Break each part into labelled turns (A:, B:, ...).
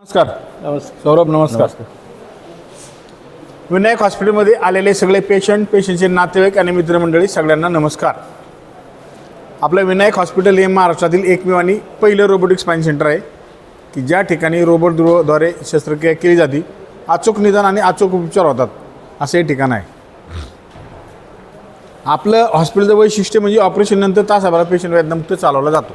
A: नमस्कार.
B: नमस्कार.
A: सौरभ नमस्कार. विनायक हॉस्पिटलमध्ये आलेले सगळे पेशंट पेशंटचे नातेवाईक आणि मित्रमंडळी सगळ्यांना नमस्कार. आपलं विनायक हॉस्पिटल हे महाराष्ट्रातील एकमेव आणि पहिलं रोबोटिक स्पाईन सेंटर आहे की ज्या ठिकाणी रोबोटद्वारे शस्त्रक्रिया केली जाते अचूक निदान आणि अचूक उपचार होतात असं हे ठिकाण आहे. आपलं हॉस्पिटलचं वैशिष्ट्य म्हणजे ऑपरेशननंतर तासाभरात पेशंट वेदनामुक्त चालवला जातो.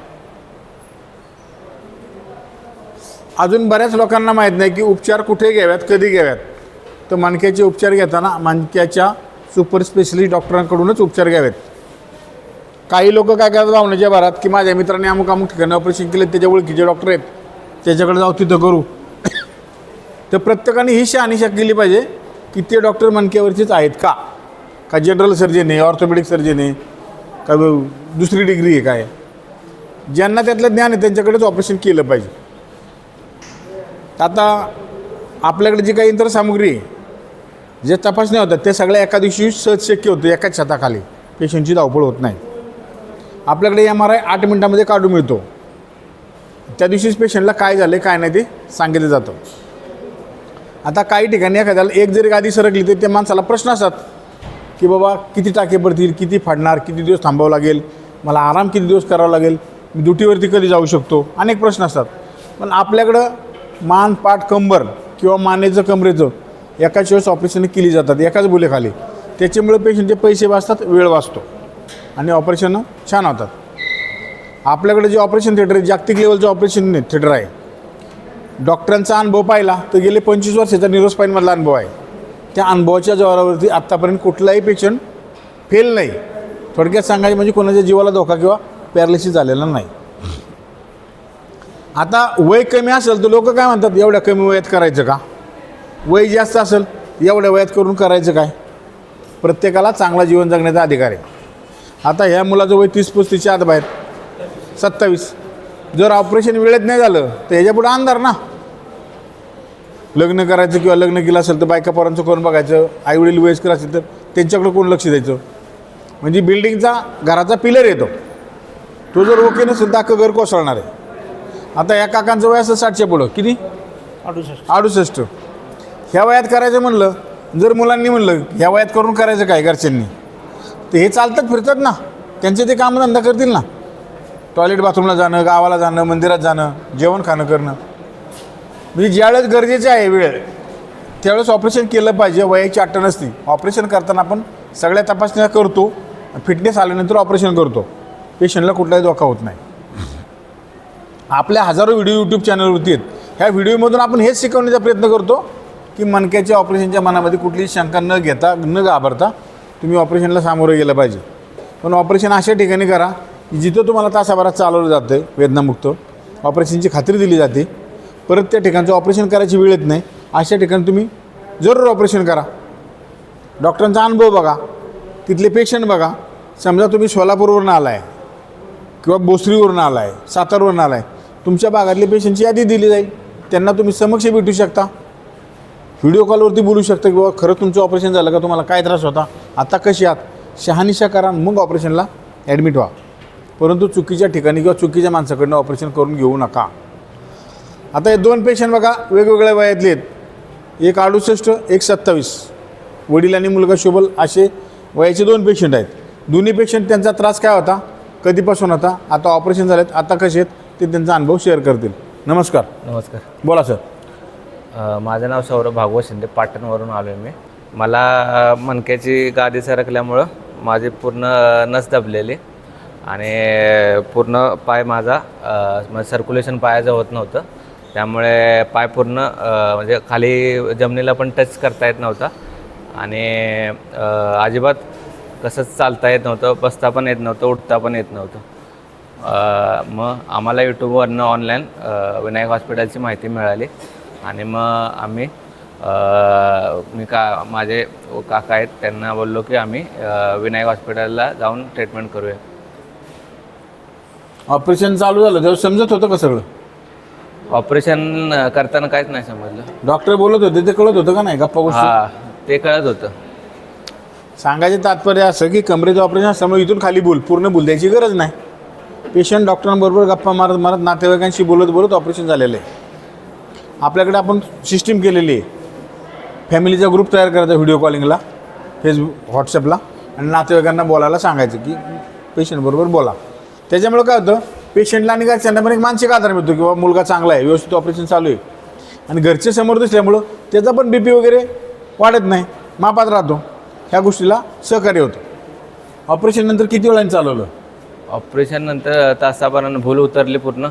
A: अजून बऱ्याच लोकांना माहीत नाही की उपचार कुठे घ्याव्यात कधी घ्याव्यात तर मणक्याचे उपचार घेताना मणक्याच्या सुपर स्पेशलिस्ट डॉक्टरांकडूनच उपचार घ्यावेत. काही लोक काय करतात भावनेच्या भरात की माझ्या मित्राने अमुक अमुक ठिकाणी ऑपरेशन केले त्याच्या ओळखीचे डॉक्टर आहेत. त्याच्याकडे जाऊ तिथं करू. तर प्रत्येकाने ही शहानिशा केली पाहिजे की ते डॉक्टर मणक्यावरचेच आहेत का? का जनरल सर्जन आहे ऑर्थोपेडिक सर्जन आहे का दुसरी डिग्री आहे काय? ज्यांना त्यातलं ज्ञान आहे त्यांच्याकडेच ऑपरेशन केलं पाहिजे. आता आपल्याकडे जी काही यंत्रसामुग्री आहे जे तपासण्या होतात ते सगळ्या एका दिवशी सहज शक्य होतं एकाच छताखाली. पेशंटची धावपळ होत नाही. आपल्याकडे एम आर आय आठ मिनटामध्ये काढून मिळतो. त्या दिवशीच पेशंटला काय झालं काय नाही ते सांगितलं जातं. आता काही ठिकाणी एखाद्याला एक जरी गादी सरकली तर त्या माणसाला प्रश्न असतात की बाबा किती टाके पडतील किती फाडणार किती दिवस थांबावं लागेल मला आराम किती दिवस करावा लागेल मी ड्युटीवरती कधी जाऊ शकतो? अनेक प्रश्न असतात. पण आपल्याकडं मान पाठ कंबर किंवा मानेचं कमरेचं एकाच वेळेस ऑपरेशन केली जातात. एकाच बोलेखाली. त्याच्यामुळे पेशंटचे पैसे वाचतात वेळ वाचतो. आणि ऑपरेशनं छान होतात. आपल्याकडे जे ऑपरेशन थिएटर आहे जागतिक लेवलचं ऑपरेशन थिएटर आहे. डॉक्टरांचा अनुभव पाहिला तर गेले पंचवीस वर्षाचा निरोस्पाईनमधला अनुभव आहे. त्या अनुभवाच्या जोरावरती आत्तापर्यंत कुठलाही पेशंट फेल नाही. थोडक्यात सांगायचं म्हणजे कोणाच्या जीवाला धोका किंवा पॅरालिसिस झालेला नाही. आता वय कमी असेल तर लोक काय म्हणतात एवढ्या कमी वयात करायचं का? वय जास्त असेल एवढ्या वयात करून करायचं काय? प्रत्येकाला चांगला जीवन जगण्याचा अधिकार आहे. आता ह्या मुलाचं वय तीस पस्तीसच्या आत बाहेर. सत्तावीस. जर ऑपरेशन वेळेत नाही झालं तर ह्याच्यापुढे अंधार ना. लग्न करायचं किंवा लग्न केलं असेल तर बायका पोरांचं कोण बघायचं. आईवडील वयस्कर असेल तर त्यांच्याकडे कोण लक्ष द्यायचं? म्हणजे बिल्डिंगचा घराचा पिलर येतो. तो जर ओके नसेल तर अख्खं घर कोसळणार आहे. आता या काकांचं वय असं साठच्या पुढं. किती?
B: अडुसष्ट.
A: अडुसष्ट. ह्या वयात करायचं म्हणलं जर मुलांनी म्हणलं ह्या वयात करून करायचं काय घरच्यांनी? तर हे चालतात फिरतात ना. त्यांचे ते कामधंदा करतील ना. टॉयलेट बाथरूमला जाणं गावाला जाणं मंदिरात जाणं जेवण खाणं करणं. म्हणजे ज्यावेळेस गरजेचे आहे वेळ त्यावेळेस ऑपरेशन केलं पाहिजे. वयाची अट्ट नसती. ऑपरेशन करताना आपण सगळ्या तपासण्या करतो. फिटनेस आल्यानंतर ऑपरेशन करतो. पेशंटला कुठलाही धोका होत नाही. आपल्या हजारो व्हिडिओ यूट्यूब चॅनलवरती आहेत. ह्या व्हिडिओमधून आपण हेच शिकवण्याचा प्रयत्न करतो की मनक्याच्या ऑपरेशनच्या मनामध्ये कुठलीही शंका न घेता न घाबरता तुम्ही ऑपरेशनला सामोरं गेलं पाहिजे. पण ऑपरेशन अशा ठिकाणी करा की जिथं तुम्हाला तासाभरात चालवलं जातं आहे वेदनामुक्त ऑपरेशनची खात्री दिली जाते. परत त्या ठिकाणचं ऑपरेशन करायची वेळ येत नाही. अशा ठिकाणी तुम्ही जरूर ऑपरेशन करा. डॉक्टरांचा अनुभव बघा. तिथले पेशंट बघा. समजा तुम्ही सोलापूरवरून आला आहे किंवा बोसरीवरून आला आहे सातारवरून आला आहे तुमच्या भागातली पेशंटची यादी दिली जाईल. त्यांना तुम्ही समक्ष भेटू शकता. व्हिडिओ कॉलवरती बोलू शकता की बाबा खरं तुमचं ऑपरेशन झालं का? तुम्हाला काय त्रास होता? आता कशी आहात? शहानिशा करा मग ऑपरेशनला ॲडमिट व्हा. परंतु चुकीच्या ठिकाणी किंवा चुकीच्या माणसाकडनं ऑपरेशन करून घेऊ नका. आता हे दोन पेशंट बघा वेगवेगळ्या वयातले आहेत. एक अडुसष्ट एक सत्तावीस. वडील आणि मुलगा शोभल असे वयाचे दोन पेशंट आहेत. दोन्ही पेशंट त्यांचा त्रास काय होता? कधीपासून होता? आता ऑपरेशन झालेत आता कसे आहेत? ते त्यांचा अनुभव शेअर करतील. नमस्कार.
C: नमस्कार.
A: बोला सर.
C: अ, माझं नाव सौरभ भागवत शिंदे पाटणवरून आलो आहे मी. मला अ, मणक्याची गादी सरकल्यामुळं माझी पूर्ण नस दबलेली आणि पूर्ण पाय माझा सर्क्युलेशन पायाचं होत नव्हतं. त्यामुळे पाय पूर्ण अ, म्हणजे खाली जमिनीला पण टच करता येत नव्हता. आणि अ, अजिबात कसंच चालता येत नव्हतं बसता पण येत नव्हतं उठता पण येत नव्हतं. मग आम्हाला यूट्यूबवरनं ऑनलाईन विनायक हॉस्पिटलची माहिती मिळाली. आणि मग आम्ही मी का माझे काका आहेत त्यांना बोललो की आम्ही विनायक हॉस्पिटलला जाऊन ट्रीटमेंट करूया.
A: ऑपरेशन चालू झालं. तेव्हा समजत होतं का सगळं?
C: ऑपरेशन करताना काहीच नाही समजलं.
A: डॉक्टर बोलत होते. ते कळत होतं का नाही? गप्पा गोष्टी?
C: हा ते कळत होतं.
A: सांगायचे तात्पर्य असं की कमरेचं ऑपरेशन असल्यामुळे इथून खाली बोल. पूर्ण बोल द्यायची गरज नाही. पेशंट डॉक्टरांबरोबर गप्पा मारत मारत नातेवाईकांशी बोलत बोलत ऑपरेशन झालेलं आहे. आपल्याकडे आपण सिस्टीम केलेली आहे. फॅमिलीचा ग्रुप तयार करायचा व्हिडिओ कॉलिंगला फेसबुक व्हॉट्सअपला आणि नातेवाईकांना बोलायला सांगायचं की पेशंटबरोबर बोला. त्याच्यामुळे काय होतं पेशंटला आणि काय त्यांना पण एक मानसिक आधार मिळतो किंवा मुलगा चांगला आहे व्यवस्थित ऑपरेशन चालू आहे. आणि घरचे समोर दिसल्यामुळं त्याचा पण बी पी वगैरे वाढत नाही मापात राहतो. ह्या गोष्टीला सहकार्य होतं. ऑपरेशननंतर किती वेळाने चालवलं?
C: ऑपरेशन नंतर तासाभरानं भूल उतरली पूर्ण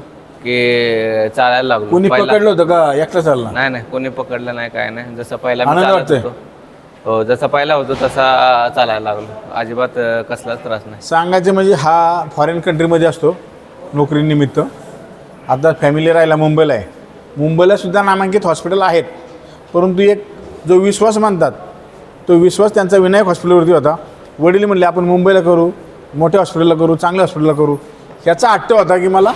C: की चालायला लागलो.
A: कोणी
C: पहिला-
A: पकडलं होतं का? एकटा चालला?
C: नाही नाही कोणी पकडलं नाही काय नाही. जसं पहिला मी
A: आनंद
C: चालत
A: वाटतोय?
C: होतो. हो जसा पहिला होतो तसा चालायला लागलो. अजिबात अं, कसलाच त्रास नाही.
A: सांगायचं म्हणजे हा फॉरेन कंट्रीमध्ये असतो नोकरीनिमित्त. आता फॅमिली राहिला मुंबईला आहे. मुंबईला सुद्धा नामांकित हॉस्पिटल आहेत. परंतु एक जो विश्वास मानतात तो विश्वास त्यांचा विनायक हॉस्पिटलवरती होता. वडील म्हणले आपण मुंबईला करू. मोठ्या हॉस्पिटलला करू चांगल्या हॉस्पिटलला करू. ह्याचा हट्ट होता की मला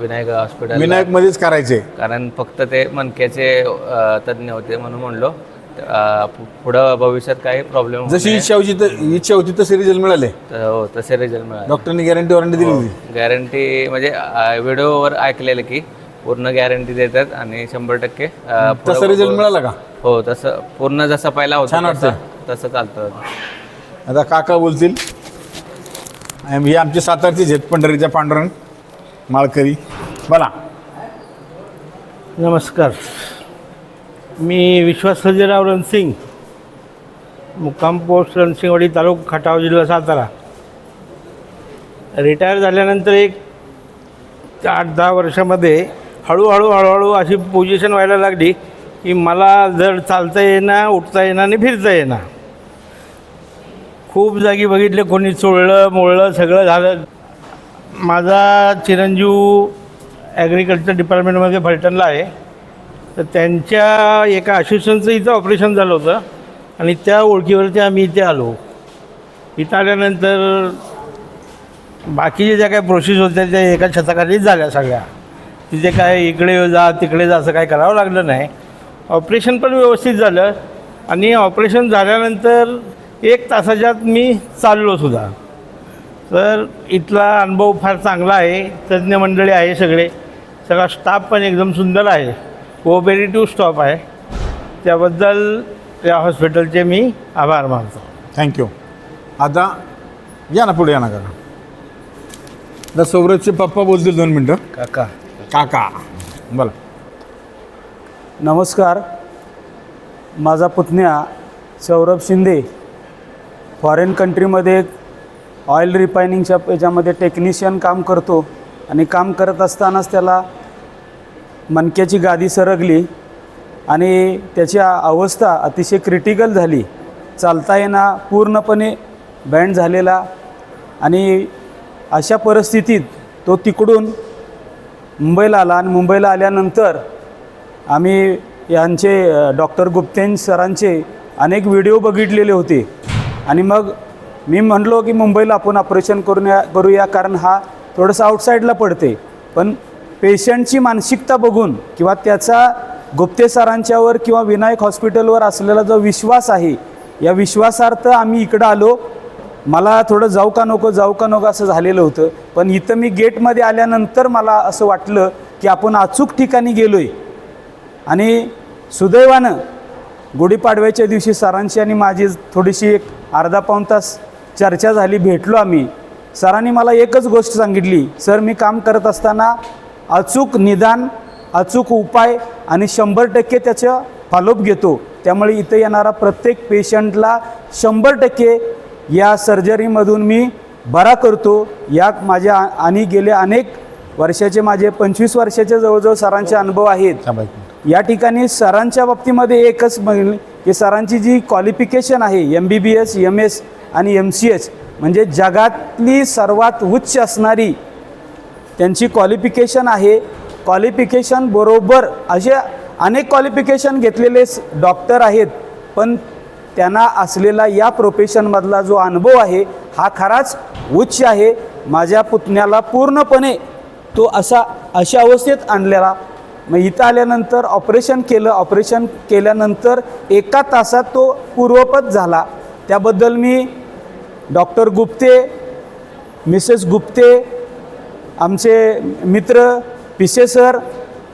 C: विनायक हॉस्पिटल
A: विनायकमध्येच करायचे.
C: कारण फक्त ते मणक्याचे अं, तज्ज्ञ होते म्हणून म्हणलो. पुढं भविष्यात काही प्रॉब्लेम
A: जशी इच्छा होती तर इच्छा होती तसे रिझल्ट मिळाले.
C: हो तसे रिझल्ट मिळाले.
A: डॉक्टरनी गॅरंटी वॉरंटी दिली होती.
C: गॅरंटी म्हणजे व्हिडिओवर ऐकलेलं की पूर्ण गॅरंटी देतात आणि शंभर टक्के
A: तसा रिझल्ट मिळाला का?
C: हो तसं पूर्ण जसा पहिला होता तसं चालतं.
A: आता काका बोलतील. आम- हे आमचे सातारचे झेत पंढरीच्या पांडुरंग माळकरी. बोला.
B: नमस्कार. मी विश्वास सर्जेराव रणसिंग मुक्काम पोस्ट रणसिंगवाडी तालुका खटाव जिल्हा सातारा. रिटायर झाल्यानंतर एक आठ दहा वर्षामध्ये हळूहळू हळूहळू अशी पोझिशन व्हायला लागली की मला जर चालता येईना उठता येणार आणि फिरता येणार खूप जागी बघितले कोणी चोळलं मोळलं सगळं झालं. माझा चिरंजीव ॲग्रिकल्चर डिपार्टमेंटमध्ये फलटणला आहे. तर त्यांच्या एका असिस्टंटचं इथं ऑपरेशन झालं होतं. आणि त्या ओळखीवरती आम्ही इथे आलो. इथं आल्यानंतर बाकीच्या ज्या काही प्रोसेस होत्या त्या एका छताखालीच झाल्या सगळ्या. तिथे काय इकडे जा तिकडे जा असं काय करावं लागलं नाही. ऑपरेशन पण व्यवस्थित झालं. आणि ऑपरेशन झाल्यानंतर एक तासाच्यात मी चाललो सुद्धा. तर इथला अनुभव फार चांगला आहे. तज्ज्ञ मंडळी आहे सगळे. सगळा स्टाफ पण एकदम सुंदर आहे. कोऑपरेटिव्ह स्टाफ आहे. त्याबद्दल त्या हॉस्पिटलचे मी आभार मानतो.
A: थँक्यू आता या ना पुढे या ना काका. आता सौरभचे पप्पा बोलतील दोन मिनटं.
B: काका.
A: काका. बोला.
D: नमस्कार. माझा पुतण्या सौरभ शिंदे फॉरेन कंट्रीमध्ये ऑइल रिफायनिंगच्या याच्यामध्ये टेक्निशियन काम करतो आणि काम करत असतानाच त्याला मणक्याची गादी सरकली आणि त्याची अवस्था अतिशय क्रिटिकल झाली. चालता येणं पूर्णपणे बँड झालेला आणि अशा परिस्थितीत तो तिकडून मुंबईला आला आणि मुंबईला आल्यानंतर आम्ही यांचे डॉक्टर गुप्तेन सरांचे अनेक व्हिडिओ बघितलेले होते. आणि मग मी म्हणलो की मुंबईला आपण ऑपरेशन करूया करूया कारण हा थोडंसं आउटसाईडला पडते पण पेशंटची मानसिकता बघून किंवा त्याचा गुप्ते सरांच्यावर किंवा विनायक हॉस्पिटलवर असलेला जो विश्वास आहे या विश्वासार्थ आम्ही इकडं आलो. मला थोडं जाऊ का नको जाऊ का नको असं झालेलं होतं. पण इथं मी गेटमध्ये आल्यानंतर मला असं वाटलं की आपण अचूक ठिकाणी गेलो आहे आणि सुदैवानं गुढीपाडव्याच्या दिवशी सरांची आणि माझी थोडीशी एक अर्धा पाऊण तास चर्चा झाली भेटलो आम्ही. सरांनी मला एकच गोष्ट सांगितली सर मी काम करत असताना अचूक निदान अचूक उपाय आणि शंभर टक्के त्याचं फॉलोअप घेतो. त्यामुळे इथं येणारा प्रत्येक पेशंटला शंभर टक्के या सर्जरीमधून मी बरा करतो. या माझ्या आणि गेले अनेक वर्षाचे माझे पंचवीस वर्षाचे जवळजवळ सरांचे अनुभव आहेत. या ठिकाणी सरांच्या बाबतीमध्ये एकच की सरांची जी क्वालिफिकेशन आहे M B B S M S आणि एम सी एस म्हणजे जगातली सर्वात उच्च असणारी त्यांची क्वालिफिकेशन आहे. क्वालिफिकेशन बरोबर असे अनेक क्वालिफिकेशन घेतलेले डॉक्टर आहेत पण त्यांना असलेला या प्रोफेशनमधला जो अनुभव आहे हा खराच उच्च आहे. माझ्या पुतण्याला पूर्णपणे तो असा अशा अवस्थेत आणलेला मग इथं आल्यानंतर ऑपरेशन केलं ऑपरेशन केल्यानंतर एका तासात तो पूर्वपत झाला. त्याबद्दल मी डॉक्टर गुप्ते मिसेस गुप्ते आमचे मित्र पिसे सर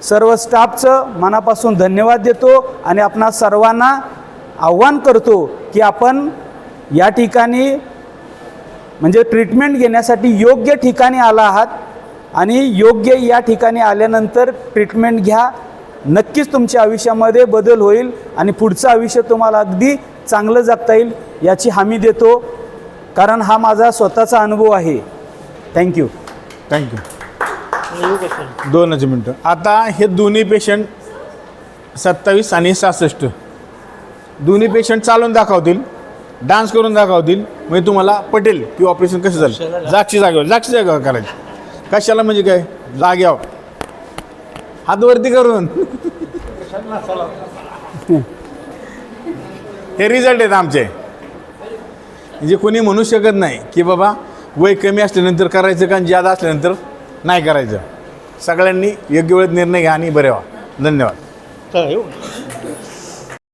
D: सर्व स्टाफचं मनापासून धन्यवाद देतो आणि आपणा सर्वांना आव्हान करतो की आपण या ठिकाणी म्हणजे ट्रीटमेंट घेण्यासाठी योग्य ठिकाणी आला आहात. आणि योग्य या ठिकाणी आल्यानंतर ट्रीटमेंट घ्या. नक्कीच तुमच्या आयुष्यामध्ये बदल होईल आणि पुढचं आयुष्य तुम्हाला अगदी चांगलं जगता येईल याची हमी देतो. कारण हा माझा स्वतःचा अनुभव आहे. थँक्यू
A: थँक्यू दोनच मिनटं. आता हे दोन्ही पेशंट सत्तावीस आणि सहासष्ट. दोन्ही पेशंट चालून दाखवतील डान्स करून दाखवतील. म्हणजे तुम्हाला पटेल की ऑपरेशन कसं झालं. जागची जागेवर जागची जागेवर करायची. कशाला म्हणजे काय? जाग्यावर हात वरती करून. हे रिझल्ट आहेत आमचे. म्हणजे कोणी म्हणू शकत नाही की बाबा वय कमी असल्यानंतर करायचं का ज्यादा असल्यानंतर नाही करायचं. सगळ्यांनी योग्य वेळेत निर्णय घ्या आणि बरे व्हा. धन्यवाद.
B: चला येऊ.